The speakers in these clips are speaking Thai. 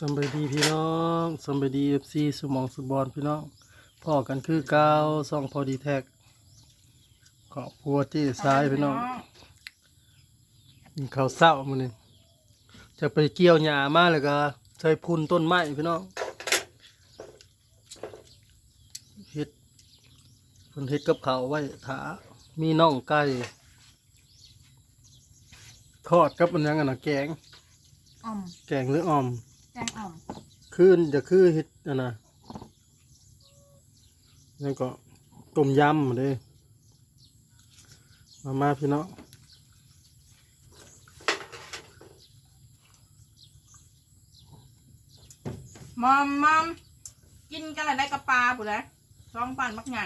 สำบายดีพี่น้องสำบายดีเอฟซีสมองสุบอลพี่น้องพ่อกันคือเก้าสองพอดีแท็กขอบครัวที่ซ้ายพี่น้องกินข้าวเศร้ามันนี่จะไปเกี่ยวหญ้ามาเลยก็ใช้พุนต้นไม้พี่น้องเฮ็ดเพิ่นเฮ็ดกับข้าวไว้ถามีน่องไก่ทอดกับมันยังไงนะแกงอ่อมแกงหรืออ่อม แกงอ่อมคืนจะคือเฮ็ดอันนะแล้วก็ต้มยำเลยมามาพี่น้องมอมมอมกินกันอะไรได้กับปลาปุ๋ยเลยซองปั่นมักใหญ่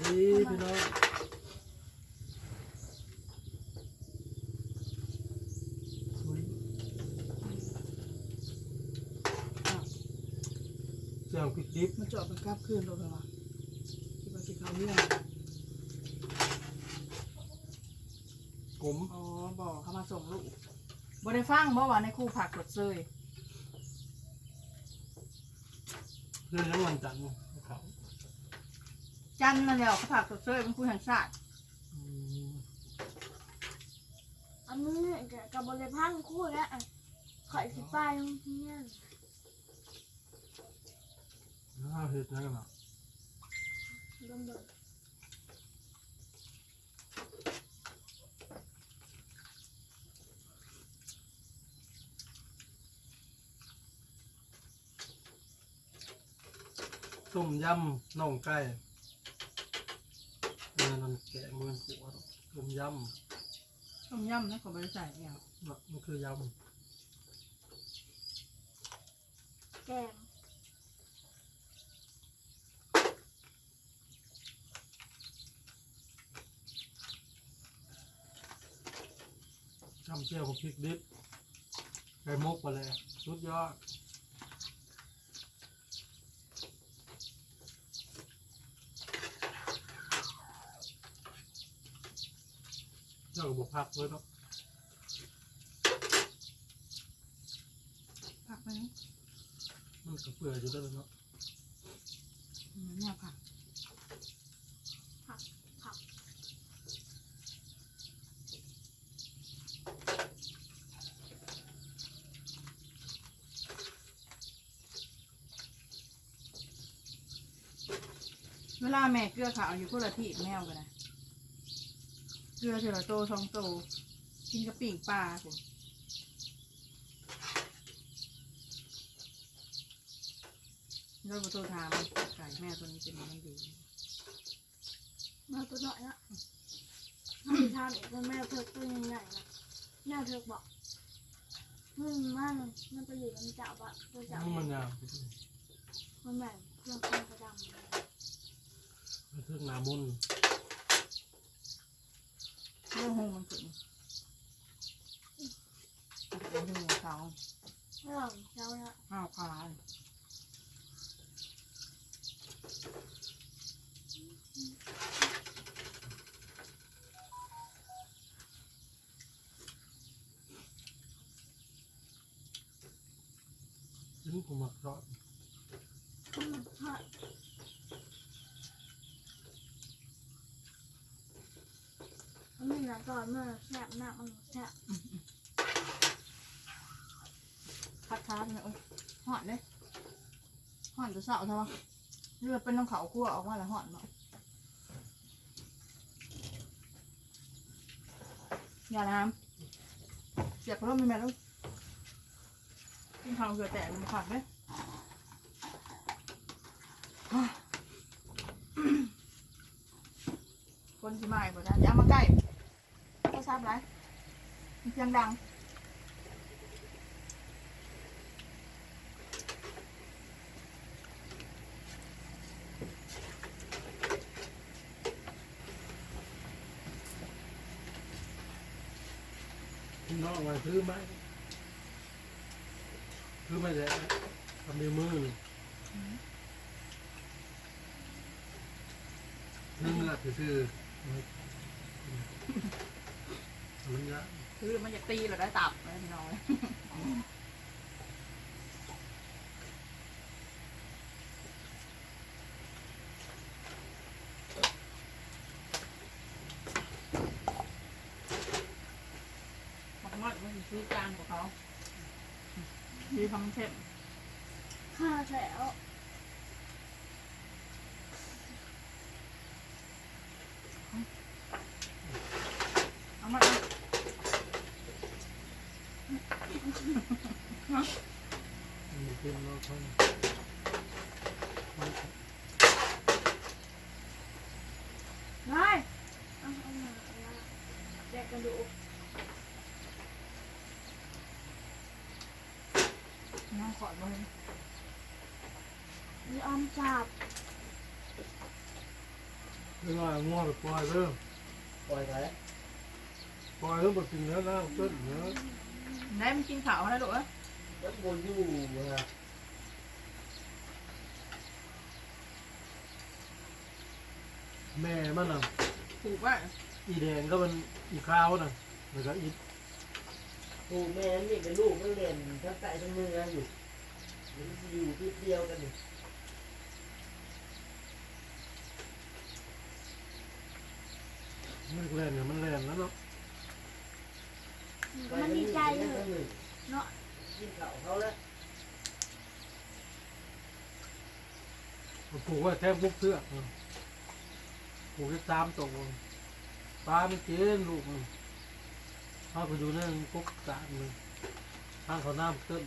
ดีพี่น้องสวยเจียวพริกดิบ มัน เจาะเป็นกราบคืนตัวเลยวะที่มันสิเขาเรื่องกลมอ๋อบอกเขามาส่งลูกบได้ฟังบ่ว่าในครู่ผักสดเซยเรื่องยังวันจันทร์เขาจันนั่นแหละเขาผักสดเซยเป็นคู่แห่งชาติอืมอันนี้จะกับบริพันธ์คู่แล้วอะข่อยสิไปโรงเรียน แล้วเอาเฮ็ดยังไงล่ะลำบากต้มยำน่องไก่เออนั่นแกงมันขัวต้มยำต้มยำนะของบริษัทเนี่ยน่ะมันคือยแกงำจำเจียวกับพริกดิบไก่มกไปเลยสุดยอดเจ้าก็บอกพักไว้เนาะผักไปนี่มันก็เปื่อยอยู่แล้วเนาะอืมเนี่ยผัก ผักผัก เว ลาแม่เกลือขาวอยู่คนละที่แมวกันนะเกลือเทละโตสองโตกินกับปิ่งปลาผมแล้วก็โตถามไก่แม่ตัวนี้เป็นยังไงดีมาตัวหน่อยนะถ้ามีทานอีกแล้วแม่เธอตัวใหญ่ๆนะแม่เธอบอกมึงมันมันไปอยู่ลำเจ้าบะตัวเจ้ามันยาวมันแม่เครื่องเครื่องกระดำ มันถึงหนามุนเรื่องหงมันขึ้นเรื่องหงเขาเรื่องเจ้าเนี่ยข้าวขาชิ้นกูมักรอด มันทอด อันนี้นะก่อนเมื่อแซ่บมากมันแซ่บพัดค้าเนี่ยโอ้ยห่อนเลยห่อนจะเศร้าใช่ปะเรือเป็นน้ำเขาคั่วออกมาแล้วห่อนเนาะอย่าน้ำเสียบเพราะไม่แม่ลูกกินข้าวเกลือแตกมันขาดไหมคนที่มาอีกคนนะอย่ามาใกล้ ทราบไรมันเสียงดังพี่น้องมาซื้อไหมซื้อไม่ได้ทำในมือนี่นึ่งละซื้อๆ มันยากคือมันจะตีเราได้ตับเลยพี่น้อยมากมากมันซื้อจานของเขาดีทำเข้มข้าแล้วเอามา มีเป็นเราทได้เอาเอามาเอามาแยกกันดูน้ องขอดเลยมีออมจับำไม่ว่าง่วงปล่อยเริ่มปล่อยไปปล่อยเริ่มมากินเนื้อแล้วต้นเนื้อได้มันกินขาวนะลูกเอ้ยแล้วบนอยู่นะแม่มันน่ะถูกว่าอีแดงก็มันอีข้าวน่ะแล้วก็อีโอ้แม่นี่เป็นลูกมันเรียนทั้งใจทั้งมือกันอยู่มันอยู่ที่เดียวกันอยู่มันแรงเนี่ยมันแรงแล้วเนาะ มันดีใจเลยเนาะกินเข้าเขาแล้วปลูกว่าแทบปุ๊บเสื้อกปลูกได้ตามตัวปลาไม่เกินลูกเอาไปดูเรื่องกุ๊กกานเลยทางเขาน้ำต้น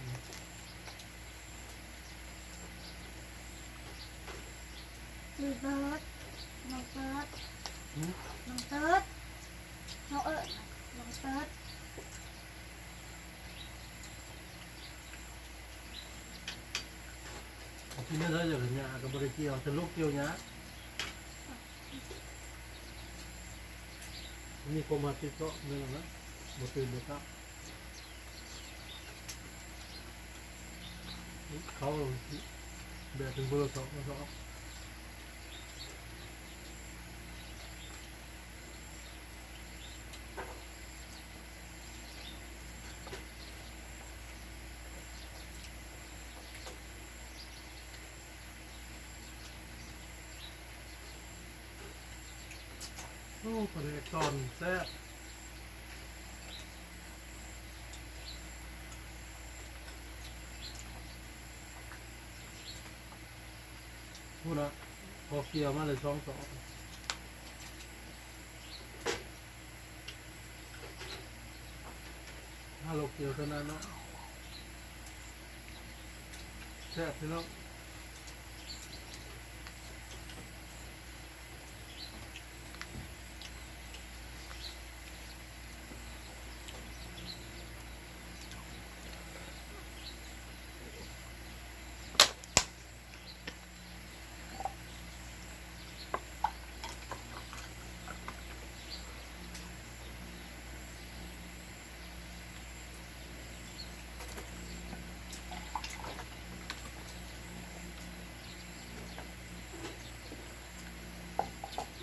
มีเบิร์ดน้องเบิร์ดน้องเติร์ดเขาเอิญน้องเติร์ด ที่นี่เราจะเห็นหญ้ากับบริเกียวจะลูกเกียวเนี้ยมีความาติดต่อเนื่องนะบ่ตื่นเลยครับเขาแบบเป็นบริษัทนะครับ โอ้ประเด็กตอนแซ่บพูดนะพอเกี่ยวมาเลยช่องสองถ้าเราเกี่ยวเท่านั้นเนาะแซ่บพี่น้อง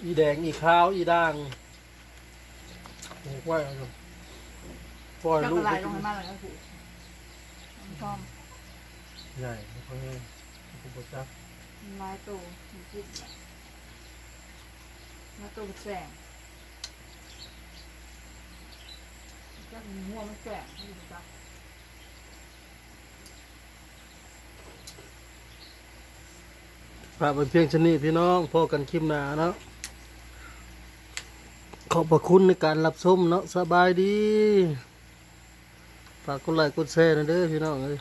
อีแดงอีขาวอีด่างโอ้ไหวเอาครับปล่อยเจ้าลูกกระไรลงไปมากเลยก็คือชอบใหญ่ไม่ค่อยให้อุปจักลายตัวมันคิดลายตัวมันแสงเจ้าหัวมันแสงไม่รู้จักฝากเป็นเพียงชนี้พี่น้องพอกันคลิปหนาเนาะ ขอบพระคุณในการรับชมเนาะสบายดี ฝากกดไลค์กดแชร์นะเด้อพี่น้องเอ้ย